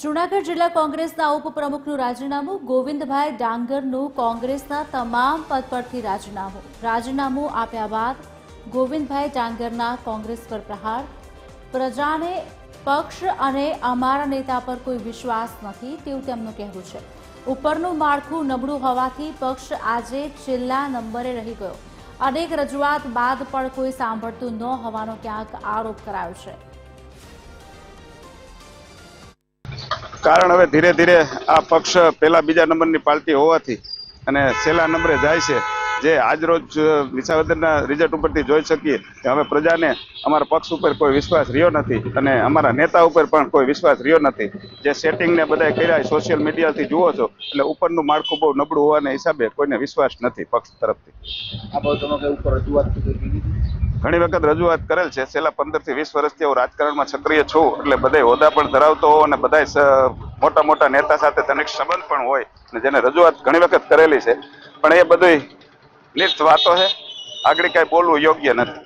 જૂનાગઢ જિલ્લા કોંગ્રેસના ઉપપ્રમુખનું રાજીનામું, ગોવિંદભાઈ ડાંગરનું કોંગ્રેસના તમામ પદ પરથી રાજીનામું. રાજીનામું આપ્યા બાદ ગોવિંદભાઈ ડાંગરના કોંગ્રેસ પર પ્રહાર. પ્રજાને પક્ષ અને અમારા નેતા પર કોઈ વિશ્વાસ નથી, તેવું તેમનું કહેવું છે. ઉપરનું માળખું નબળું હોવાથી પક્ષ આજે છેલ્લા નંબરે રહી ગયો. અનેક રજૂઆત બાદ પણ કોઈ સાંભળતું ન હોવાનો ક્યાંક આરોપ કરાયો છે. કારણ હવે ધીરે ધીરે આ પક્ષ પહેલા બીજા નંબરની પાર્ટી હોવાથી અને છેલ્લા નંબરે જાય છે. જે આજરોજ વિસાવદરના રિઝલ્ટ ઉપરથી જોઈ શકીએ કે હવે પ્રજાને અમારા પક્ષ ઉપર કોઈ વિશ્વાસ રહ્યો નથી અને અમારા નેતા ઉપર પણ કોઈ વિશ્વાસ રહ્યો નથી. જે સેટિંગને બધા કર્યા સોશિયલ મીડિયાથી જુઓ છો એટલે ઉપરનું માળખું બહુ નબળું હોવાના હિસાબે કોઈને વિશ્વાસ નથી પક્ષ તરફથી. આ બાબતોમાં ઉપર રજૂઆત ઘણી વખત રજૂઆત કરેલ છે છેલ્લા પંદરથી વીસ વર્ષથી હું રાજકારણમાં સક્રિય છું એટલે બધા હોદ્દા પણ ધરાવતો હોઉં અને બધા મોટા મોટા નેતા સાથે તનિક સંબંધ પણ હોય અને જેને રજૂઆત ઘણી વખત કરેલી છે. પણ એ બધી લિસ્ટ વાતો છે આગળ કાંઈ બોલવું યોગ્ય નથી.